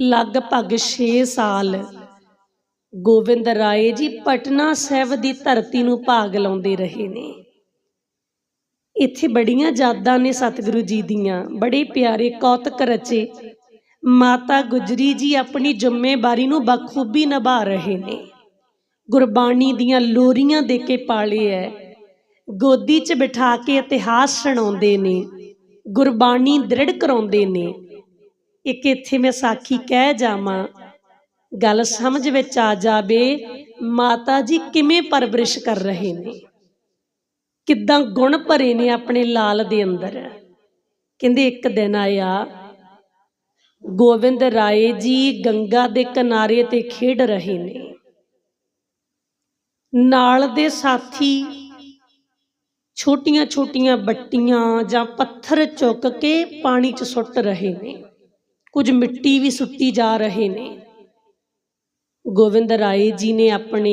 ਲਗਭਗ 6 ਸਾਲ। ਗੋਬਿੰਦ ਰਾਏ ਜੀ ਪਟਨਾ ਸਾਹਿਬ ਦੀ ਧਰਤੀ ਨੂੰ ਭਾਗ ਲਾਉਂਦੇ ਰਹੇ ਨੇ। ਇੱਥੇ ਬੜੀਆਂ ਯਾਦਾਂ ਨੇ ਸਤਿਗੁਰੂ ਜੀ ਦੀਆਂ। ਬੜੇ ਪਿਆਰੇ ਕੌਤਕ ਰਚੇ। ਮਾਤਾ ਗੁਜਰੀ ਜੀ ਆਪਣੀ ਜ਼ਿੰਮੇਵਾਰੀ ਨੂੰ ਬਖੂਬੀ ਨਿਭਾ ਰਹੇ ਨੇ। ਗੁਰਬਾਣੀ ਦੀਆਂ ਲੋਰੀਆਂ ਦੇ ਕੇ ਪਾਲੇ ਐ। ਗੋਦੀ 'ਚ ਬਿਠਾ ਕੇ ਇਤਿਹਾਸ ਸੁਣਾਉਂਦੇ ਨੇ। ਗੁਰਬਾਣੀ ਦ੍ਰਿੜ ਕਰਾਉਂਦੇ ਨੇ। ਇੱਕ ਇੱਥੇ ਮੈਂ ਸਾਖੀ ਕਹਿ ਜਾਵਾਂ। ਗੱਲ ਸਮਝ ਵਿੱਚ ਆ ਜਾਵੇ, ਮਾਤਾ ਜੀ ਕਿਵੇਂ ਪਰਵਰਿਸ਼ ਕਰ ਰਹੇ ਨੇ? ਕਿੱਦਾਂ ਗੁਣ ਭਰੇ ਨੇ ਆਪਣੇ ਲਾਲ ਦੇ ਅੰਦਰ? ਕਹਿੰਦੇ ਇੱਕ ਦਿਨ ਆਇਆ ਗੋਬਿੰਦ ਰਾਏ ਜੀ ਗੰਗਾ ਦੇ ਕਿਨਾਰੇ ਤੇ ਖੇਡ ਰਹੇ ਨੇ। ਨਾਲ ਦੇ ਸਾਥੀ ਛੋਟੀਆਂ ਛੋਟੀਆਂ ਬੱਟੀਆਂ ਜਾਂ ਪੱਥਰ ਚੁੱਕ ਕੇ ਪਾਣੀ 'ਚ ਸੁੱਟ ਰਹੇ ਨੇ। ਕੁਝ ਮਿੱਟੀ ਵੀ ਸੁੱਟੀ ਜਾ ਰਹੇ ਨੇ। ਗੋਬਿੰਦ ਰਾਏ ਜੀ ਨੇ ਆਪਣੇ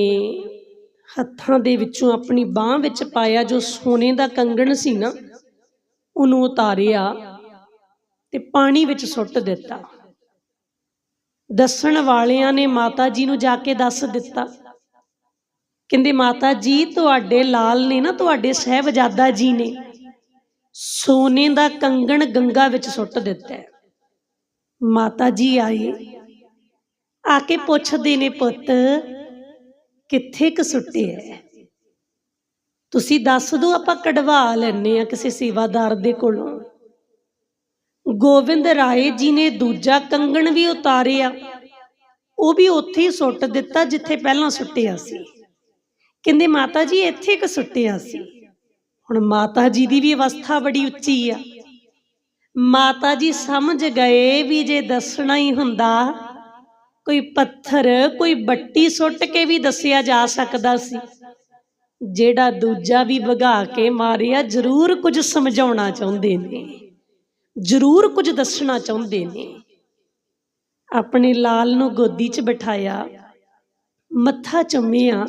ਹੱਥਾਂ ਦੇ ਵਿੱਚੋਂ ਆਪਣੀ ਬਾਹ ਵਿੱਚ ਪਾਇਆ ਜੋ ਸੋਨੇ ਦਾ ਕੰਗਣ ਸੀ ਨਾ, ਉਹਨੂੰ ਉਤਾਰਿਆ ਤੇ ਪਾਣੀ ਵਿੱਚ ਸੁੱਟ ਦਿੱਤਾ। ਦੱਸਣ ਵਾਲਿਆਂ ਨੇ ਮਾਤਾ ਜੀ ਨੂੰ ਜਾ ਕੇ ਦੱਸ ਦਿੱਤਾ। ਕਹਿੰਦੇ, ਮਾਤਾ ਜੀ, ਤੁਹਾਡੇ ਲਾਲ ਨੇ ਨਾ, ਤੁਹਾਡੇ ਸਹਿਬਜ਼ਾਦਾ ਜੀ ਨੇ ਸੋਨੇ ਦਾ ਕੰਗਣ ਗੰਗਾ ਵਿੱਚ ਸੁੱਟ ਦਿੱਤਾ ਮਾਤਾ ਜੀ ਆਏ। ਆ ਕੇ ਪੁੱਛਦੇ ਨੇ, ਪੁੱਤ, ਕਿੱਥੇ ਕ ਸੁੱਟਿਆ ਤੁਸੀਂ ਦੱਸ ਦਿਓ ਆਪਾਂ ਕਢਵਾ ਲੈਣੇ ਆ ਕਿਸੇ ਸੇਵਾਦਾਰ ਦੇ ਕੋਲੋਂ। ਗੋਬਿੰਦ ਰਾਏ ਜੀ ਨੇ ਦੂਜਾ ਕੰਗਣ ਵੀ ਉਤਾਰਿਆ। ਉਹ ਵੀ ਉੱਥੇ ਹੀ ਸੁੱਟ ਦਿੱਤਾ ਜਿੱਥੇ ਪਹਿਲਾਂ ਸੁੱਟਿਆ ਸੀ। ਕਹਿੰਦੇ, ਮਾਤਾ ਜੀ, ਇੱਥੇ ਕ ਸੁੱਟਿਆ ਸੀ। ਹੁਣ ਮਾਤਾ ਜੀ ਦੀ ਵੀ ਅਵਸਥਾ ਬੜੀ ਉੱਚੀ ਆ। ਮਾਤਾ ਜੀ ਸਮਝ ਗਏ ਵੀ ਜੇ ਦੱਸਣਾ ਹੀ ਹੁੰਦਾ, ਕੋਈ ਪੱਥਰ, ਕੋਈ ਬੱਟੀ ਸੁੱਟ ਕੇ ਵੀ ਦੱਸਿਆ ਜਾ ਸਕਦਾ ਸੀ। ਜਿਹੜਾ ਦੂਜਾ ਵੀ ਵਗਾ ਕੇ ਮਾਰਿਆ, ਜ਼ਰੂਰ ਕੁਝ ਸਮਝਾਉਣਾ ਚਾਹੁੰਦੇ ਨੇ। ਜ਼ਰੂਰ ਕੁਝ ਦੱਸਣਾ ਚਾਹੁੰਦੇ ਨੇ। ਆਪਣੇ ਲਾਲ ਨੂੰ ਗੋਦੀ 'ਚ ਬਿਠਾਇਆ, ਮੱਥਾ ਚੁੰਮਿਆ।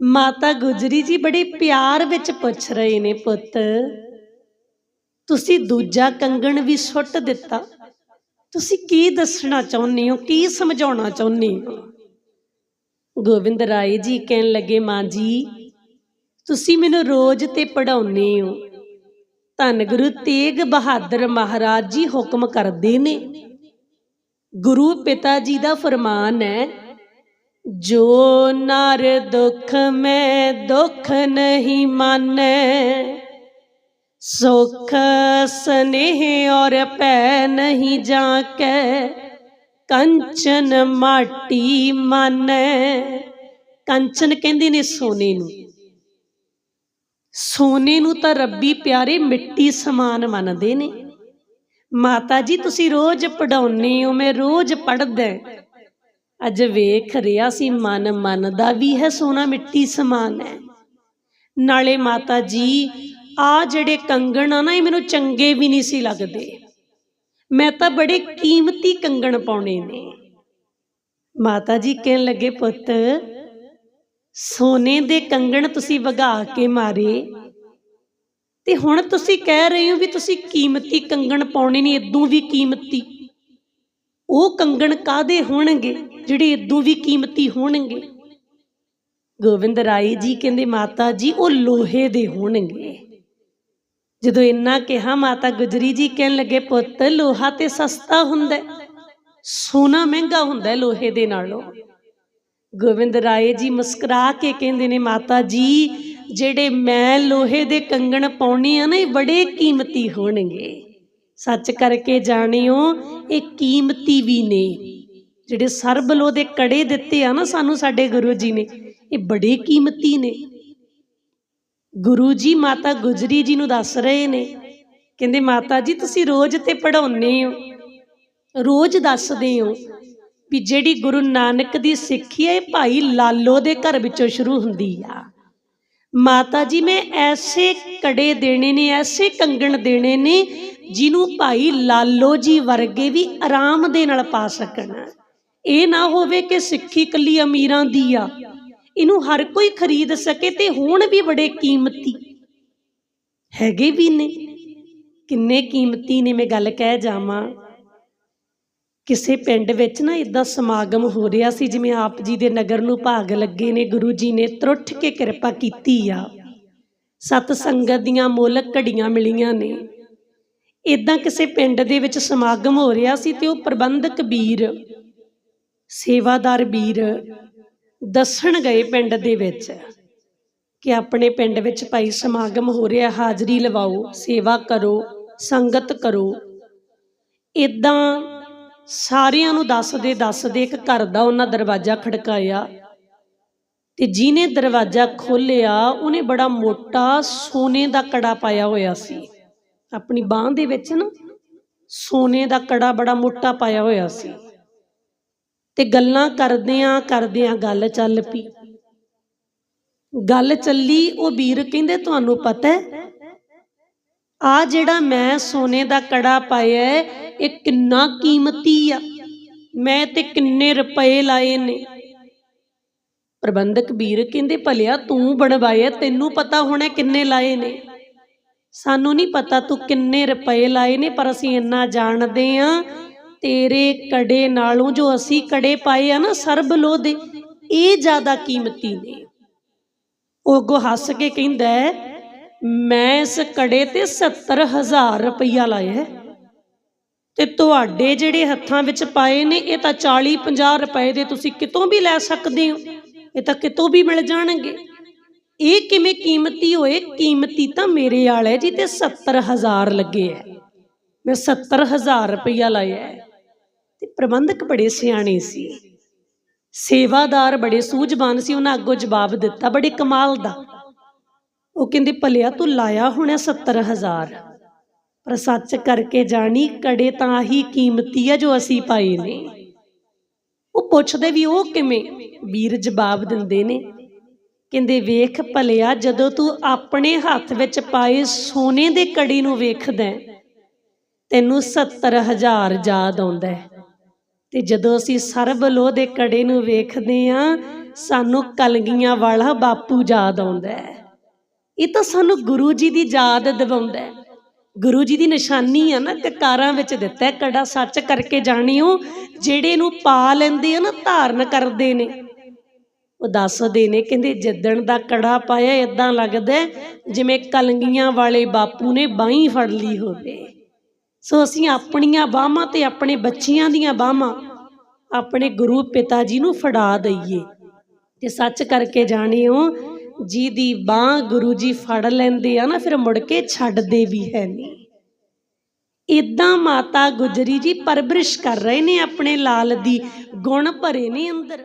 ਮਾਤਾ ਗੁਜਰੀ ਜੀ ਬੜੇ ਪਿਆਰ ਵਿੱਚ ਪੁੱਛ ਰਹੇ ਨੇ, ਪੁੱਤ ਤੁਸੀਂ ਦੂਜਾ ਕੰਗਣ ਵੀ ਸੁੱਟ ਦਿੱਤਾ। ਤੁਸੀਂ ਕੀ ਦੱਸਣਾ ਚਾਹੁੰਦੇ ਹੋ? ਕੀ ਸਮਝਾਉਣਾ ਚਾਹੁੰਦੇ ਹੋ? ਗੋਬਿੰਦ ਰਾਏ ਜੀ ਕਹਿਣ ਲੱਗੇ, ਮਾਂ ਜੀ, ਤੁਸੀਂ ਮੈਨੂੰ ਰੋਜ਼ ਤੇ ਪੜਾਉਨੇ ਹੋ। ਧੰਨ ਗੁਰੂ ਤੇਗ ਬਹਾਦਰ ਮਹਾਰਾਜ ਜੀ ਹੁਕਮ ਕਰਦੇ ਨੇ। ਗੁਰੂ ਪਿਤਾ ਜੀ ਦਾ ਫਰਮਾਨ ਹੈ, ਜੋ ਨਰ ਦੁੱਖ ਮੈਂ ਦੁੱਖ ਨਹੀਂ ਮਾਨੈ ਸੁਖ ਸਨੇਹ ਔਰ ਪੈ ਨਹੀਂ ਜਾਕੈ, ਕੰਚਨ ਮਾਟੀ ਮਾਨੈ। ਕੰਚਨ ਕਹਿੰਦੇ ਨੇ ਸੋਨੇ ਨੂੰ। ਸੋਨੇ ਨੂੰ ਤਾਂ ਰੱਬੀ ਪਿਆਰੇ ਮਿੱਟੀ ਸਮਾਨ ਮੰਨਦੇ ਨੇ। ਮਾਤਾ ਜੀ, ਤੁਸੀਂ ਰੋਜ਼ ਪੜਾਉਨੇ ਹੋ, ਮੈਂ ਰੋਜ਼ ਪੜਦਾ ਅੱਜ ਵੇਖ ਰਿਆ ਸੀ, ਮਨ ਮੰਨਦਾ ਵੀ ਹੈ ਸੋਨਾ ਮਿੱਟੀ ਸਮਾਨ ਹੈ। ਨਾਲੇ ਮਾਤਾ ਜੀ ਆ ਜਿਹੜੇ ਕੰਗਣ ਆ ਨਾ, ਇਹ ਮੈਨੂੰ ਚੰਗੇ ਵੀ ਨਹੀਂ ਸੀ ਲੱਗਦੇ। ਮੈਂ ਤਾਂ ਬੜੇ ਕੀਮਤੀ ਕੰਗਣ ਪਾਉਣੇ ਨੇ। ਮਾਤਾ ਜੀ ਕਹਿਣ ਲੱਗੇ, ਪੁੱਤ, ਸੋਨੇ ਦੇ ਕੰਗਣ ਤੁਸੀਂ ਵਗਾ ਕੇ ਮਾਰੇ। ਤੇ ਹੁਣ ਤੁਸੀਂ ਕਹਿ ਰਹੇ ਹੋ ਵੀ ਤੁਸੀਂ ਕੀਮਤੀ ਕੰਗਣ ਪਾਉਣੇ ਨੇ, ਇਦੋਂ ਵੀ ਕੀਮਤੀ। ਉਹ ਕੰਗਣ ਕਾਦੇ ਹੋਣਗੇ, ਜਿਹੜੇ ਇਦੋਂ ਵੀ ਕੀਮਤੀ ਹੋਣਗੇ? ਗੋਬਿੰਦ ਰਾਏ ਜੀ ਕਹਿੰਦੇ, ਮਾਤਾ ਜੀ, ਉਹ ਲੋਹੇ ਦੇ ਹੋਣਗੇ। ਜਦੋਂ ਇੰਨਾ ਕਿਹਾ ਮਾਤਾ ਗੁਜਰੀ ਜੀ ਕਹਿਣ ਲੱਗੇ ਪੁੱਤ ਲੋਹਾ ਤੇ ਸਸਤਾ ਹੁੰਦਾ ਹੈ, ਸੋਨਾ ਮਹਿੰਗਾ ਹੁੰਦਾ ਲੋਹੇ ਦੇ ਨਾਲੋਂ। ਗੋਬਿੰਦ ਰਾਏ ਜੀ ਮੁਸਕਰਾ ਕੇ ਕਹਿੰਦੇ ਨੇ ਮਾਤਾ ਜੀ ਜਿਹੜੇ ਮੈਂ ਲੋਹੇ ਦੇ ਕੰਗਣ ਪਾਉਣੇ ਆ ਨਾ ਇਹ ਬੜੇ ਕੀਮਤੀ ਹੋਣਗੇ। ਸੱਚ ਕਰਕੇ ਜਾਣਿਓ ਇਹ ਕੀਮਤੀ ਵੀ ਨੇ। ਜਿਹੜੇ ਸਰਬਲੋ ਦੇ ਕੜੇ ਦਿੱਤੇ ਆ ਨਾ ਸਾਨੂੰ ਸਾਡੇ ਗੁਰੂ ਜੀ ਨੇ ਇਹ ਬੜੇ ਕੀਮਤੀ ਨੇ। ਗੁਰੂ ਜੀ ਮਾਤਾ ਗੁਜਰੀ ਜੀ ਨੂੰ ਦੱਸ ਰਹੇ ਨੇ, ਕਹਿੰਦੇ ਮਾਤਾ ਜੀ, ਤੁਸੀਂ ਰੋਜ਼ ਤੇ ਪੜਾਉਨੇ ਹੋ। ਰੋਜ਼ ਦੱਸਦੇ ਹੋ ਵੀ ਜਿਹੜੀ ਗੁਰੂ ਨਾਨਕ ਦੀ ਸਿੱਖੀ ਹੈ, ਇਹ ਭਾਈ ਲਾਲੋ ਦੇ ਘਰ ਵਿੱਚੋਂ ਸ਼ੁਰੂ ਹੁੰਦੀ ਆ। ਮਾਤਾ ਜੀ, ਮੈਂ ਐਸੇ ਕੜੇ ਦੇਣੇ ਨੇ, ਐਸੇ ਕੰਗਣ ਦੇਣੇ ਨੇ, ਜਿਹਨੂੰ ਭਾਈ ਲਾਲੋ ਜੀ ਵਰਗੇ ਵੀ ਆਰਾਮ ਦੇ ਨਾਲ ਪਾ ਸਕਣ। ਇਹ ਨਾ ਹੋਵੇ ਕਿ ਸਿੱਖੀ ਕੱਲੀ ਅਮੀਰਾਂ ਦੀ ਆ ਇਹਨੂੰ ਹਰ ਕੋਈ ਖਰੀਦ ਸਕੇ ਤੇ ਹੋਣ ਵੀ ਬੜੇ ਕੀਮਤੀ। ਹੈਗੇ ਵੀ ਨੇ। ਕਿੰਨੇ ਕੀਮਤੀ ਨੇ ਮੈਂ ਗੱਲ ਕਹਿ ਜਾਵਾਂ। ਕਿਸੇ ਪਿੰਡ ਵਿੱਚ ਨਾ ਇਦਾਂ ਸਮਾਗਮ ਹੋ ਰਿਹਾ ਸੀ, ਜਿਵੇਂ ਆਪ ਜੀ ਦੇ ਨਗਰ ਨੂੰ ਭਾਗ ਲੱਗੇ ਨੇ, ਗੁਰੂ ਜੀ ਨੇ ਤਰੁੱਠ ਕੇ ਕਿਰਪਾ ਕੀਤੀ ਆ। ਸਤ ਸੰਗਤ ਦੀਆਂ ਮੁੱਲ ਘੜੀਆਂ ਮਿਲੀਆਂ ਨੇ। ਇਦਾਂ ਕਿਸੇ ਪਿੰਡ ਦੇ ਵਿੱਚ ਸਮਾਗਮ ਹੋ ਰਿਹਾ ਸੀ ਤੇ ਉਹ ਪ੍ਰਬੰਧਕ ਵੀਰ, ਸੇਵਾਦਾਰ ਵੀਰ ਦੱਸਣ ਗਏ ਪਿੰਡ ਦੇ ਵਿੱਚ ਕਿ ਆਪਣੇ ਪਿੰਡ ਵਿੱਚ ਭਾਈ ਸਮਾਗਮ ਹੋ ਰਿਹਾ, ਹਾਜ਼ਰੀ ਲਵਾਓ, ਸੇਵਾ ਕਰੋ, ਸੰਗਤ ਕਰੋ। ਇਦਾਂ ਸਾਰਿਆਂ ਨੂੰ ਦੱਸਦੇ ਦੱਸਦੇ ਇੱਕ ਘਰ ਦਾ ਉਹਨਾਂ ਦਰਵਾਜ਼ਾ ਖੜਕਾਇਆ ਤੇ ਜਿਹਨੇ ਦਰਵਾਜ਼ਾ ਖੋਲ੍ਹਿਆ, ਉਹਨੇ ਬੜਾ ਮੋਟਾ ਸੋਨੇ ਦਾ ਕੜਾ ਪਾਇਆ ਹੋਇਆ ਸੀ। ਆਪਣੀ ਬਾਹ ਦੇ ਵਿੱਚ ਨਾ ਸੋਨੇ ਦਾ ਕੜਾ ਬੜਾ ਮੋਟਾ ਪਾਇਆ ਹੋਇਆ ਸੀ। ਤੇ ਗੱਲਾਂ ਕਰਦਿਆਂ ਕਰਦਿਆਂ ਗੱਲ ਚੱਲ ਪਈ। ਗੱਲ ਚੱਲੀ, ਉਹ ਵੀਰ ਕਹਿੰਦੇ, ਤੁਹਾਨੂੰ ਪਤਾ ਹੈ ਆ ਜਿਹੜਾ ਮੈਂ ਸੋਨੇ ਦਾ ਕੜਾ ਪਾਇਆ ਇਹ ਕਿੰਨਾ ਕੀਮਤੀ ਆ। ਮੈਂ ਤੇ ਕਿੰਨੇ ਰੁਪਏ ਲਾਏ ਨੇ। ਪ੍ਰਬੰਧਕ ਵੀਰ ਕਹਿੰਦੇ, ਭਲਿਆ, ਤੂੰ ਬਣਵਾਇਆ, ਤੈਨੂੰ ਪਤਾ ਹੋਣਾ ਕਿੰਨੇ ਲਾਏ ਨੇ। ਸਾਨੂੰ ਨਹੀਂ ਪਤਾ ਤੂੰ ਕਿੰਨੇ ਰੁਪਏ ਲਾਏ ਨੇ, ਪਰ ਅਸੀਂ ਇੰਨਾ ਜਾਣਦੇ ਆ ਤੇਰੇ ਕੜੇ ਨਾਲੋਂ ਜੋ ਅਸੀਂ ਕੜੇ ਪਾਏ ਆ ਨਾ ਸਰਬ ਲੋਹ ਦੇ ਇਹ ਜ਼ਿਆਦਾ ਕੀਮਤੀ ਨੇ। ਉਹ ਅੱਗੋਂ ਹੱਸ ਕੇ ਕਹਿੰਦਾ ਮੈਂ ਇਸ ਕੜੇ ਤੇ 70000 ਰੁਪਈਆ ਲਾਇਆ ਤੇ ਤੁਹਾਡੇ ਜਿਹੜੇ ਹੱਥਾਂ ਵਿੱਚ ਪਾਏ ਨੇ, ਇਹ ਤਾਂ 40 50 ਰੁਪਏ ਦੇ ਤੁਸੀਂ ਕਿਤੋਂ ਵੀ ਲੈ ਸਕਦੇ ਹੋ? ਇਹ ਤਾਂ ਕਿਤੋਂ ਵੀ ਮਿਲ ਜਾਣਗੇ? ਇਹ ਕਿਵੇਂ ਕੀਮਤੀ ਹੋਏ? ਕੀਮਤੀ ਤਾਂ ਮੇਰੇ ਵਾਲਾ ਹੈ ਜੀ ਤੇ 70000 ਲੱਗੇ ਹੈ। ਮੈਂ 70000 ਰੁਪਈਆ ਲਾਇਆ ਹੈ। ਤੇ ਪ੍ਰਬੰਧਕ ਬੜੇ ਸਿਆਣੇ ਸੀ। ਸੇਵਾਦਾਰ ਬੜੇ ਸੂਝਵਾਨ ਸੀ ਉਹਨਾਂ ਅੱਗੋਂ ਜਵਾਬ ਦਿੱਤਾ ਬੜੇ ਕਮਾਲ ਦਾ। ਉਹ ਕਹਿੰਦੇ ਭਲਿਆ ਤੂੰ ਲਾਇਆ ਹੋਣਾ 70000 ਪਰ ਸੱਚ ਕਰਕੇ ਜਾਣੀ ਕੜੇ ਤਾਂ ਹੀ ਕੀਮਤੀ ਹੈ ਜੋ ਅਸੀਂ ਪਾਏ ਨੇ। ਉਹ ਪੁੱਛਦੇ ਵੀ ਉਹ ਕਿਵੇਂ? ਵੀਰ ਜਵਾਬ ਦਿੰਦੇ ਨੇ ਕਹਿੰਦੇ ਵੇਖ ਭਲਿਆ ਜਦੋਂ ਤੂੰ ਆਪਣੇ ਹੱਥ ਵਿੱਚ ਪਾਏ ਸੋਨੇ ਦੇ ਕੜੀ ਨੂੰ ਵੇਖਦਾ ਹੈ, ਤੈਨੂੰ 70000 ਯਾਦ ਆਉਂਦਾ ਹੈ। ਤੇ ਜਦੋਂ ਅਸੀਂ ਸਰਬ ਲੋਹ ਦੇ ਕੜੇ ਨੂੰ ਵੇਖਦੇ ਆ ਸਾਨੂੰ ਕਲਗੀਆਂ ਵਾਲਾ ਬਾਪੂ ਯਾਦ ਆਉਂਦਾ ਹੈ। ਇਹ ਤਾਂ ਸਾਨੂੰ ਗੁਰੂ ਜੀ ਦੀ ਯਾਦ ਦਿਵਾਉਂਦਾ ਹੈ। ਗੁਰੂ ਜੀ ਦੀ ਨਿਸ਼ਾਨੀ ਆ ਨਾ, ਕਕਾਰਾਂ ਵਿੱਚ ਦਿੱਤਾ ਕੜਾ ਸੱਚ ਕਰਕੇ ਜਾਣਿਓ, ਜਿਹੜੇ ਨੂੰ ਪਾ ਲੈਂਦੇ ਆ ਨਾ, ਧਾਰਨ ਕਰਦੇ ਨੇ। ਉਹ ਦੱਸਦੇ ਨੇ, ਕਹਿੰਦੇ ਜਿੱਦਣ ਦਾ ਕੜਾ ਪਾਇਆ ਇਦਾਂ ਲੱਗਦਾ ਜਿਵੇਂ ਕਲੰਗੀਆਂ ਵਾਲੇ ਬਾਪੂ ਨੇ ਬਾਹੀਂ ਫੜ ਲਈ ਹੋਵੇ। ਸੋ ਅਸੀਂ ਆਪਣੀਆਂ ਬਾਹਾਂ ਤੇ ਆਪਣੇ ਬੱਚਿਆਂ ਦੀਆਂ ਬਾਹਾਂ ਆਪਣੇ ਗੁਰੂ ਪਿਤਾ ਜੀ ਨੂੰ ਫੜਾ ਦਈਏ। ਤੇ ਸੱਚ ਕਰਕੇ ਜਾਣਿਓ ਦੀ ਬਾਹ ਗੁਰੂ ਜੀ ਫੜ ਲੈਂਦੇ ਆ ਨਾ, ਫਿਰ ਮੁੜ ਕੇ ਛੱਡਦੇ ਵੀ ਹੈ ਨਹੀਂ। ਇਦਾਂ ਮਾਤਾ ਗੁਜਰੀ ਜੀ ਪਰਵਰਿਸ਼ ਕਰ ਰਹੇ ਨੇ ਆਪਣੇ ਲਾਲ ਦੀ, ਗੁਣ ਭਰੇ ਨੇ ਅੰਦਰ।